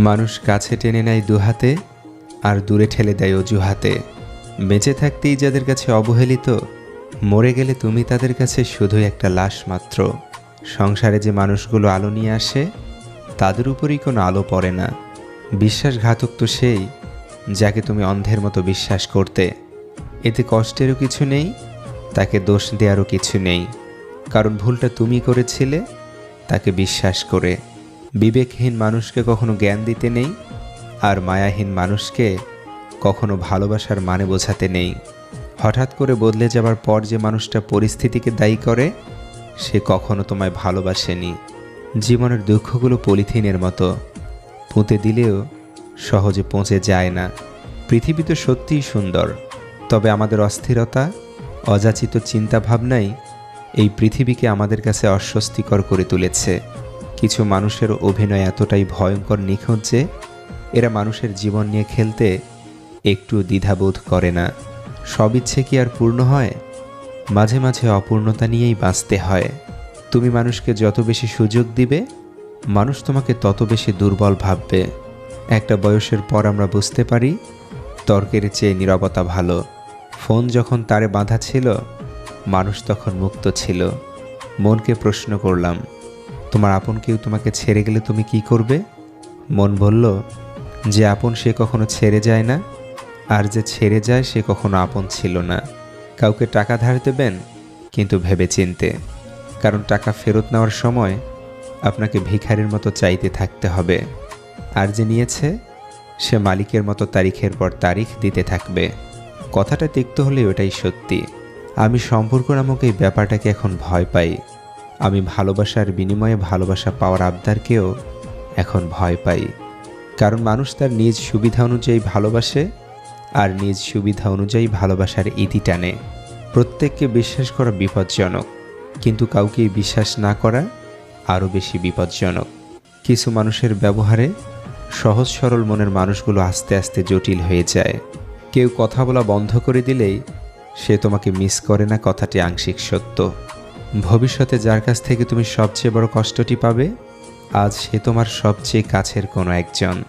মানুষ কাছে টেনে নেয় দুহাতে আর দূরে ঠেলে দেয় অজুহাতে। বেঁচে থাকতেই যাদের কাছে অবহেলিত, মরে গেলে তুমি তাদের কাছে শুধুই একটা লাশ মাত্র। সংসারে যে মানুষগুলো আলো নিয়ে আসে, তাদের উপরই কোনো আলো পড়ে না। বিশ্বাসঘাতক তো সেই, যাকে তুমি অন্ধের মতো বিশ্বাস করতে। এতে কষ্টেরও কিছু নেই, তাকে দোষ দেওয়ারও কিছু নেই। কারণ ভুলটা তুমি করেছিলে, তাকে বিশ্বাস করে। বিবেকহীন মানুষকে কখনো জ্ঞান দিতে নেই আর মায়াহীন মানুষকে কখনো ভালোবাসার মানে বোঝাতে নেই। হঠাৎ করে বদলে যাবার পর যে মানুষটা পরিস্থিতিকে দায়ী করে, সে কখনো তোমায় ভালোবাসেনি। জীবনের দুঃখগুলো পলিথিনের মতো। পুঁতে দিলেও সহজে পৌঁছে যায় না। পৃথিবী তো সত্যিই সুন্দর। তবে আমাদের অস্থিরতা, অযাচিত চিন্তাভাবনাই এই পৃথিবীকে আমাদের কাছে অস্বস্তিকর করে তুলেছে। কিছু মানুষের অভিনয় এতটাই ভয়ঙ্কর নিখুঁত যে এরা মানুষের জীবন নিয়ে খেলতে একটু দ্বিধাবোধ করে না। সব ইচ্ছে কি আর পূর্ণ হয়? মাঝে মাঝে অপূর্ণতা নিয়েই বাঁচতে হয়। তুমি মানুষকে যত বেশি সুযোগ দিবে, মানুষ তোমাকে তত বেশি দুর্বল ভাববে। একটা বয়সের পর আমরা বুঝতে পারি, তর্কের চেয়ে নীরবতা ভালো। ফোন যখন তারে বাঁধা ছিল, মানুষ তখন মুক্ত ছিল। মনকে প্রশ্ন করলাম তোমার আপন কেউ তোমাকে ছেড়ে গেলে তুমি কি করবে? মন বলল, যে আপন সে কখনো ছেড়ে যায় না, আর যে ছেড়ে যায় সে কখনো আপন ছিল না। কাউকে টাকা ধার দেবেন, কিন্তু ভেবে চিনতে কারণ টাকা ফেরত নেওয়ার সময় আপনাকে ভিখারির মতো চাইতে থাকতে হবে। আর যে নিয়েছে, সে মালিকের মতো তারিখের পর তারিখ দিতে থাকবে। কথাটা তিক্ত হলে ওটাই সত্যি। আমি সম্পর্ক নামক এই ব্যাপারটাকে এখন ভয় পাই। আমি ভালোবাসার বিনিময়ে ভালোবাসা পাওয়ার আবদারকেও এখন ভয় পাই। কারণ মানুষ তার নিজ সুবিধা অনুযায়ী ভালোবাসে আর নিজ সুবিধা অনুযায়ী ভালোবাসার ইতি টানে। প্রত্যেককে বিশ্বাস করা বিপজ্জনক, কিন্তু কাউকে বিশ্বাস না করা আরও বেশি বিপজ্জনক। কিছু মানুষের ব্যবহারে সহজ সরল মনের মানুষগুলো আস্তে আস্তে জটিল হয়ে যায়। কেউ কথা বলা বন্ধ করে দিলেই সে তোমাকে মিস করে না কথাটি আংশিক সত্য। ভবিষ্যতে যার কাছ থেকে তুমি সবচেয়ে বড় কষ্টটি পাবে, আজ সে তোমার সবচেয়ে কাছের কোনো একজন।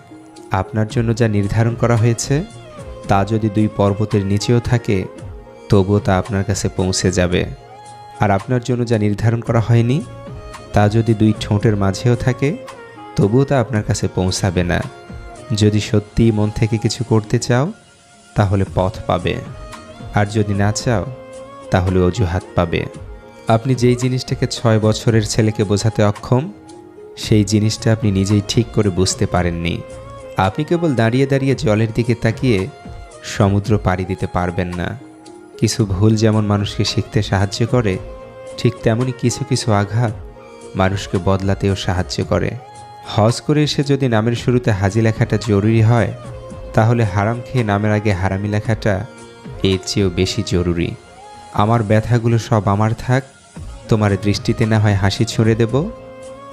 আপনার জন্য যা নির্ধারণ করা হয়েছে, তা যদি দুই পর্বতের নিচেও থাকে, তবুও তা আপনার কাছে পৌঁছে যাবে। আর আপনার জন্য যা নির্ধারণ করা হয়নি, তা যদি দুই ঠোঁটের মাঝেও থাকে, তবুও তা আপনার কাছে পৌঁছাবে না। যদি সত্যিই মন থেকে কিছু করতে চাও, তাহলে পথ পাবে। আর যদি না চাও, তাহলে অজুহাত পাবে। আপনি যেই জিনিসটাকে ছয় বছরের ছেলেকে বোঝাতে অক্ষম, সেই জিনিসটা আপনি নিজেই ঠিক করে বুঝতে পারেননি। আপনি কেবল দাঁড়িয়ে দাঁড়িয়ে জলের দিকে তাকিয়ে সমুদ্র পাড়ি দিতে পারবেন না। কিছু ভুল যেমন মানুষকে শিখতে সাহায্য করে, ঠিক তেমনই কিছু কিছু আঘাত মানুষকে বদলাতেও সাহায্য করে। হজ করে এসে যদি নামের শুরুতে হাজি লেখাটা জরুরি হয়, তাহলে হারাম খেয়ে নামের আগে হারামি লেখাটা এর চেয়েও বেশি জরুরি। আমার ব্যথাগুলো সব আমার থাক তোমার দৃষ্টিতে না হয় হাসি ছুঁড়ে দেব।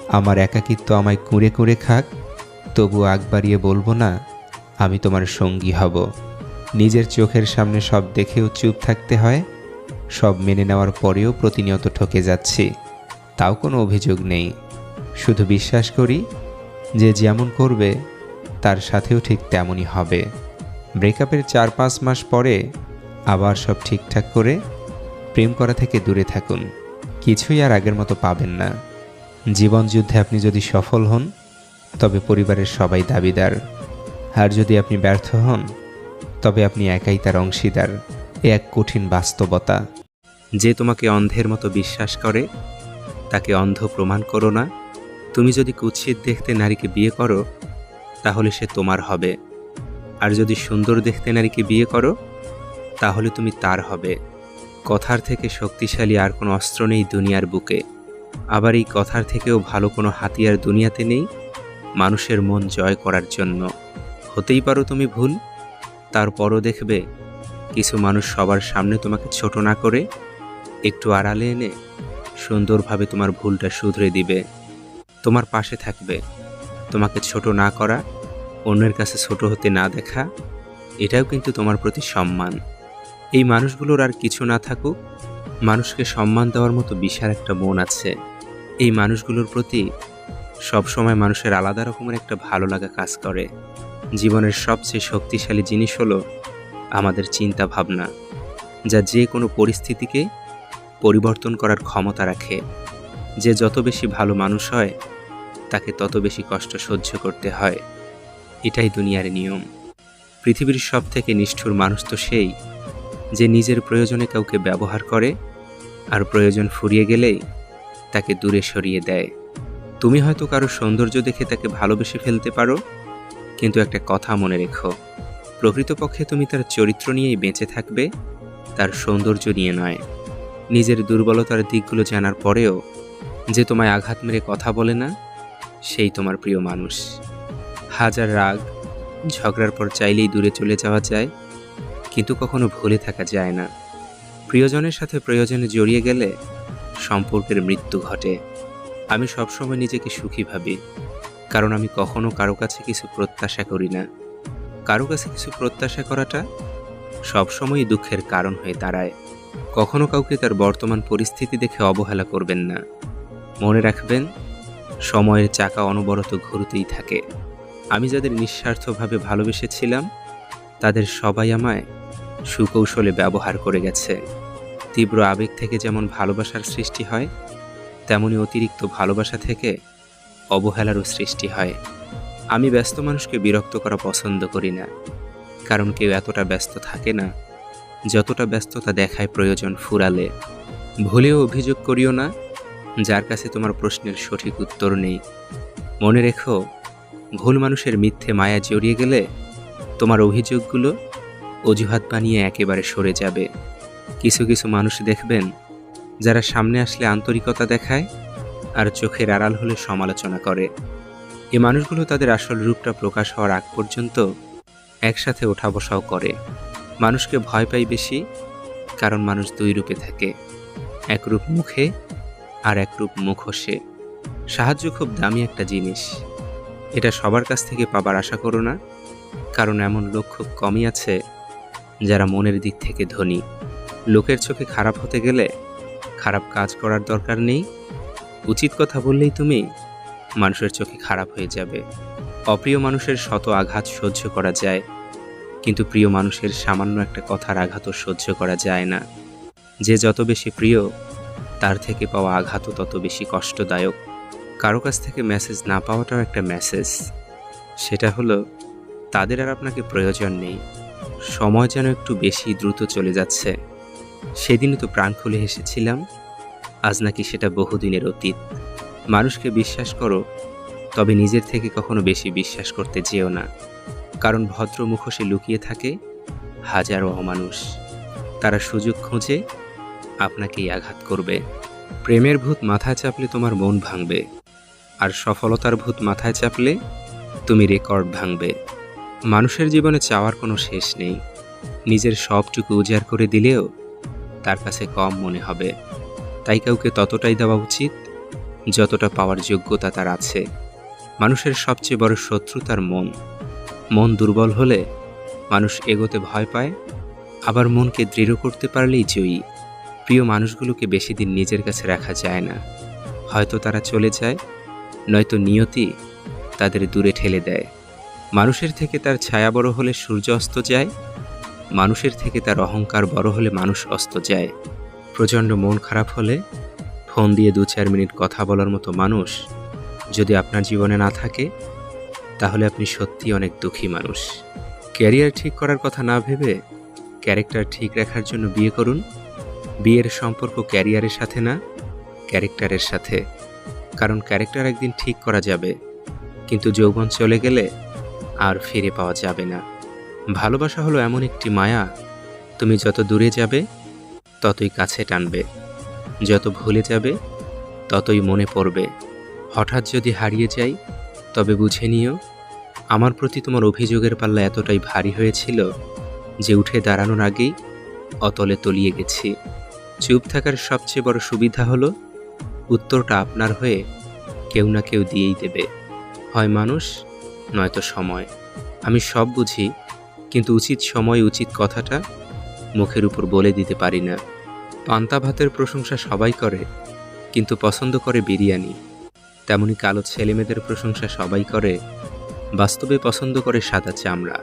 আমার একাকিত্ব আমায় কুঁড়ে কুঁড়ে খাক। তবু আগ বাড়িয়ে বলব না, আমি তোমার সঙ্গী হব। নিজের চোখের সামনে সব দেখেও চুপ থাকতে হয়। সব মেনে নেওয়ার পরেও প্রতিনিয়ত ঠকে যাচ্ছি। তাও কোনো অভিযোগ নেই। শুধু বিশ্বাস করি, যে যেমন করবে, তার সাথেও ঠিক তেমনই হবে। ব্রেকআপের চার পাঁচ মাস পরে আবার সব ঠিকঠাক করে প্রেম করা থেকে দূরে থাকুন। কিছুই আর আগের মতো পাবেন না। জীবন যুদ্ধে আপনি যদি সফল হন, তবে পরিবারের সবাই দাবিদার। আর যদি আপনি ব্যর্থ হন, তবে আপনি একাই তার অংশীদার। এ এক কঠিন বাস্তবতা। যে তোমাকে অন্ধের মতো বিশ্বাস করে, তাকে অন্ধ প্রমাণ করো না। তুমি যদি কুৎসিত দেখতে নারীকে বিয়ে করো, তাহলে সে তোমার হবে। আর যদি সুন্দর দেখতে নারীকে বিয়ে করো, তাহলে তুমি তার হবে। কথার থেকে শক্তিশালী আর কোনো অস্ত্র নেই দুনিয়ার বুকে। আবার এই কথার থেকেও ভালো কোনো হাতিয়ার দুনিয়াতে নেই? মানুষের মন জয় করার জন্য। হতেই পারো তুমি ভুল। তারপরও দেখবে, কিছু মানুষ সবার সামনে তোমাকে ছোট না করে একটু আড়ালে এনে সুন্দরভাবে তোমার ভুলটা শুধরে দিবে। তোমার পাশে থাকবে। তোমাকে ছোট না করা, অন্যের কাছে ছোট হতে না দেখা, এটাও কিন্তু তোমার প্রতি সম্মান। এই মানুষগুলোর আর কিছু না থাকুক, মানুষকে সম্মান দেওয়ার মতো বিশাল একটা মন আছে। এই মানুষগুলোর প্রতি সব সময় মানুষের আলাদা রকমের একটা ভালো লাগা কাজ করে। জীবনের সবচেয়ে শক্তিশালী জিনিস হলো আমাদের চিন্তা ভাবনা, যা যে কোনো পরিস্থিতিকে পরিবর্তন করার ক্ষমতা রাখে। যে যত বেশি ভালো মানুষ হয়, তাকে তত বেশি কষ্ট সহ্য করতে হয়। এটাই দুনিয়ার নিয়ম। পৃথিবীর সব থেকে নিষ্ঠুর মানুষ তো সেই যে নিজের প্রয়োজনে কাউকে ব্যবহার করে আর প্রয়োজন ফুরিয়ে গেলেই তাকে দূরে সরিয়ে দেয়। তুমি হয়তো কারও সৌন্দর্য দেখে তাকে ভালোবেসে ফেলতে পারো, কিন্তু একটা কথা মনে রেখো। প্রকৃতপক্ষে তুমি তার চরিত্র নিয়েই বেঁচে থাকবে, তার সৌন্দর্য নিয়ে নয়। নিজের দুর্বলতার দিকগুলো জানার পরেও যে তোমায় আঘাত মেরে কথা বলে না, সেই তোমার প্রিয় মানুষ। হাজার রাগ, ঝগড়ার পর চাইলেই দূরে চলে যাওয়া যায় কিন্তু কখনো ভুলে থাকা যায় না। প্রিয়জনের সাথে প্রয়োজনে জড়িয়ে গেলে সম্পর্কের মৃত্যু ঘটে। আমি সবসময় নিজেকে সুখী ভাবি, কারণ আমি কখনো কারও কাছে কিছু প্রত্যাশা করি না। কারও কাছে কিছু প্রত্যাশা করাটা সবসময়ই দুঃখের কারণ হয়ে দাঁড়ায়। কখনো কাউকে তার বর্তমান পরিস্থিতি দেখে অবহেলা করবেন না। মনে রাখবেন, সময়ের চাকা অনবরত ঘুরতেই থাকে। আমি যাদের নিঃস্বার্থভাবে ভালোবেসেছিলাম, তাদের সবাই আমায় সুকৌশলে ব্যবহার করে গেছে। তীব্র আবেগ থেকে যেমন ভালোবাসার সৃষ্টি হয়, তেমনি অতিরিক্ত ভালোবাসা থেকে অবহেলারও সৃষ্টি হয়। আমি ব্যস্ত মানুষকে বিরক্ত করা পছন্দ করি না, কারণ কেউ এতটা ব্যস্ত থাকে না, যতটা ব্যস্ততা দেখায় প্রয়োজন ফুরালে। ভুলেও অভিযোগ করিও না, যার কাছে তোমার প্রশ্নের সঠিক উত্তর নেই। মনে রেখো, ভুল মানুষের মিথ্যে মায়া জড়িয়ে গেলে তোমার অভিযোগগুলো অজুহাত বানিয়ে একেবারে সরে যাবে। কিছু কিছু মানুষ দেখবেন, যারা সামনে আসলে আন্তরিকতা দেখায় আর চোখের আড়াল হলে সমালোচনা করে। এ মানুষগুলো তাদের আসল রূপটা প্রকাশ হওয়ার আগ পর্যন্ত একসাথে ওঠা বসাও করে। মানুষকে ভয় পাই বেশি, কারণ মানুষ দুই রূপে থাকে। এক রূপ মুখে আর এক রূপ মুখোশে। সাহায্য খুব দামি একটা জিনিস। এটা সবার কাছ থেকে পাবার আশা করো না, কারণ এমন লোক খুব কমই আছে যারা মনের দিক থেকে ধনী। লোকের চোখে খারাপ হতে গেলে খারাপ কাজ করার দরকার নেই। উচিত কথা বললেই তুমি মানুষের চোখে খারাপ হয়ে যাবে। অপ্রিয় মানুষের শত আঘাত সহ্য করা যায়, কিন্তু প্রিয় মানুষের সামান্য একটা কথার আঘাতও সহ্য করা যায় না। যে যত বেশি প্রিয়, তার থেকে পাওয়া আঘাতও তত বেশি কষ্টদায়ক। কারও কাছ থেকে মেসেজ না পাওয়াটাও একটা মেসেজ সেটা হলো, তাদের আর আপনাকে প্রয়োজন নেই। সময় যেন একটু বেশি দ্রুত চলে যাচ্ছে। সেদিনও তো প্রাণ খুলে হেসেছিলাম আজ নাকি সেটা বহুদিনের অতীত। মানুষকে বিশ্বাস করো, তবে নিজের থেকে কখনো বেশি বিশ্বাস করতে যেও না। কারণ ভদ্র মুখোশে লুকিয়ে থাকে হাজারো অমানুষ। তারা সুযোগ খুঁজে, আপনাকেই আঘাত করবে। প্রেমের ভূত মাথায় চাপলে তোমার মন ভাঙবে। আর সফলতার ভূত মাথায় চাপলে তুমি রেকর্ড ভাঙবে। মানুষের জীবনে চাওয়ার কোনো শেষ নেই। নিজের সবটুকু উজাড় করে দিলেও তার কাছে কম মনে হবে। তাই কাউকে ততটাই দেওয়া উচিত যতটা পাওয়ার যোগ্যতা তার আছে। মানুষের সবচেয়ে বড় শত্রু তার মন। মন দুর্বল হলে মানুষ এগোতে ভয় পায়, আবার মনকে দৃঢ় করতে পারলেই জয়ী। প্রিয় মানুষগুলোকে বেশি দিন নিজের কাছে রাখা যায় না। হয়তো তারা চলে যায়, নয়তো নিয়তি তাদের দূরে ঠেলে দেয়। মানুষের থেকে তার ছায়া বড় হলে সূর্য অস্ত যায়, মানুষের থেকে তার অহংকার বড় হলে মানুষ অস্ত যায়। প্রচণ্ড মন খারাপ হলে ফোন দিয়ে দু চার মিনিট কথা বলার মতো মানুষ যদি আপনার জীবনে না থাকে, তাহলে আপনি সত্যি অনেক দুঃখী মানুষ। ক্যারিয়ার ঠিক করার কথা না ভেবে ক্যারেক্টার ঠিক রাখার জন্য বিয়ে করুন। বিয়ের সম্পর্ক ক্যারিয়ারের সাথে না, ক্যারেক্টারের সাথে। কারণ ক্যারেক্টার একদিন ঠিক করা যাবে, কিন্তু যৌবন চলে গেলে আর ফিরে পাওয়া যাবে না। ভালোবাসা হলো এমন একটি মায়া, তুমি যত দূরে যাবে, ততই কাছে টানবে। যত ভুলে যাবে, ততই মনে পড়বে। হঠাৎ যদি হারিয়ে যাই, তবে বুঝে নিও, আমার প্রতি তোমার অভিযোগের পাল্লা এতটাই ভারী হয়েছিল যে উঠে দাঁড়ানোর আগেই অতলে তলিয়ে গেছি। চুপ থাকার সবচেয়ে বড় সুবিধা হলো, উত্তরটা আপনার হয়ে কেউ না কেউ দিয়েই দেবে। হয় মানুষ নয়তো সময়। আমি সব বুঝি, কিন্তু উচিত সময়, উচিত কথাটা মুখের উপর বলে দিতে পারি না। পান্তা ভাতের প্রশংসা সবাই করে, কিন্তু পছন্দ করে বিরিয়ানি। তেমনি কালো ছেলেমেয়েদের প্রশংসা সবাই করে, বাস্তবে পছন্দ করে সাদা চামড়া।